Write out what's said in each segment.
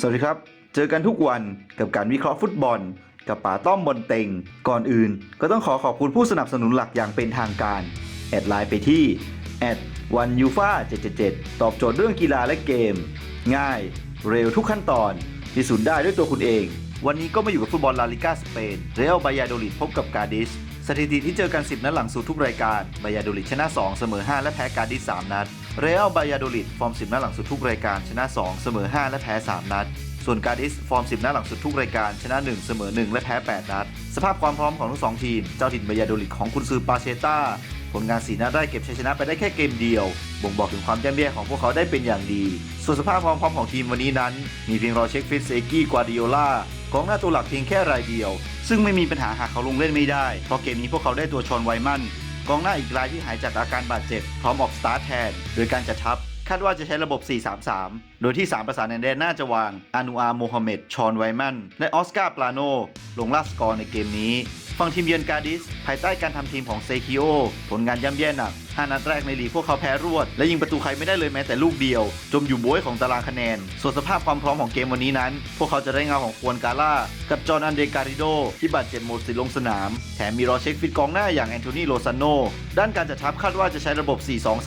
สวัสดีครับ เจอกันทุกวันกับการวิเคราะห์ฟุตบอล กับป๋าต้อมบนเต็ง ก่อนอื่น ก็ต้องขอขอบคุณผู้สนับสนุนหลักอย่างเป็นทางการ แอดไลน์ไปที่แอดวันยูฟา777 ตอบโจทย์เรื่องกีฬาและเกม ง่าย เร็วทุกขั้นตอนพิสูจน์ได้ด้วยตัวคุณเอง วันนี้ก็มาอยู่กับฟุตบอลลาลิกาสเปน เรอัลบายาโดลิดพบกับกาดิสสถิติที่เจอกัน 10 นัดหลังสู่ทุกรายการบายาโดลิดชนะ 2 เสมอ 5 และแพ้กาดิส3นัด เรอัลบายาโดลิดฟอร์ม 10 นัดหลังสู่ทุกรายการชนะ 2 เสมอ 5 และแพ้ 3 นัด ส่วนกาดิสฟอร์ม 10 นัดหลังสุดทุกรายการชนะ 1 เสมอ 1 และแพ้ 8 นัด สภาพความพร้อมของทั้งสองทีม เจ้าถิ่นบายาโดลิดของคุณซือปาเชต้าผลงานสีนัดได้เก็บชัยชนะไปได้แค่เกมเดียว บ่งบอกถึงความย่ำแย่ของพวกเขาได้เป็นอย่างดี ส่วนสภาพความพร้อมของทีมวันนี้นั้น มีเพียงรอเช็คฟิตเซกี้กวาดิโอลากองหน้าตัวหลักเพียงแค่รายเดียว ซึ่งไม่มีปัญหาหากเขาลงเล่นไม่ได้เพราะเกมนี้พวกเขาได้ตัวชอนไวมัน กองหน้าอีกรายที่หายจากอาการบาดเจ็บ พร้อมออกสตาร์ทแทน โดยการจัดทัพ คาดว่าจะใช้ระบบ 4-3-3 โดยที่ 3 ประสานแดนน่าจะวาง อานูอาโมฮัมเหม็ด ชอนไวมันและออสการ์ปลาโน ลงลาสกอร์ในเกมนี้ ฝั่งทีมเยือนกาดิส ภายใต้การทำทีมของเซคิโอ ผลงานย่ำแย่หนัก 5 นัดแรกในลีกพวกเขาแพ้รวด และยิงประตูใครไม่ได้เลยแม้แต่ลูกเดียว จมอยู่บ้วยของตารางคะแนน ส่วนสภาพความพร้อมของเกมวันนี้นั้น พวกเขาจะได้เงาของควนกาล่า กับจอห์นอันเดการิโด ที่บาดเจ็บหมดสิทธิ์ลงสนาม แถมมีรอเช็คฟิตกองหน้าอย่างแอนโทนีโลซานโนด้านการจัดทัพคาดว่าจะใช้ระบบ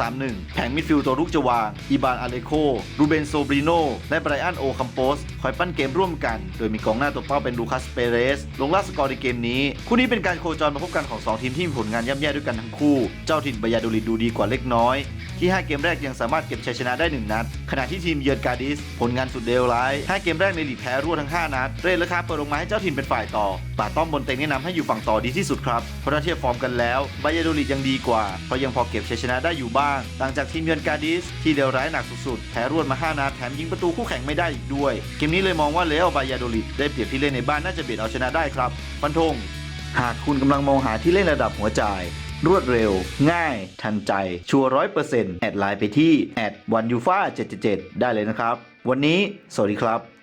4-2-3-1 แผงมิดฟิลด์ตัวรุกจะวางอีบานอาเลโค รูเบนโซบริโน และไบรอันโอคัมโปส คอยปั้นเกมร่วมกัน โดยมีกองหน้าตัวเป้าเป็นลูคัส เปเรส ลงล่าสกอร์ในเกมนี้ คู่นี้เป็นการโคจรมาพบกันของ 2 ทีมที่มีผลงานย่ำแย่ด้วยกันทั้งคู่ เจ้าถิ่นบายาโดลิดดูดีกว่าเล็กน้อย ที่ 5 เกมแรกยังสามารถเก็บชัยชนะได้ 1 นัด ขณะที่ทีมเยือนกาดิส ผลงานสุดเลวร้าย 5 เกมแรกในลีกแพ้รวดทั้ง 5 นัด เรทราคาเปิดลงมาให้เจ้าถิ่นเป็นฝ่ายต่อ ป่าต้อมบนเต็งแนะนำให้อยู่ฝั่งต่อดีที่สุดครับ เพราะถ้าเทียบฟอร์มกันแล้วบายาโดลิดยังดีกว่า เพราะยังพอเก็บชัยชนะได้อยู่บ้าง ต่างจากทีมเยือนกาดิสที่เลวร้ายหนักสุดๆ แพ้รวดมา 5 นัด แถมยิงประตูคู่แข่งไม่ได้อีกด้วย เกมนี้เลยมองว่าเลอัลบายาโดลิดได้เปรียบที่เล่นในบ้านน่าจะเบียดเอาชนะได้ครับฟันธงหากคุณกำลังมองหาที่เล่นระดับหัวใจ รวดเร็ว ง่าย ทันใจ ชัวร้อยเปอร์เซ็นต์แอดไลน์ไปที่แอดวันยูฟ่าเจ็ดได้เลยนะครับ วันนี้ สวัสดีครับ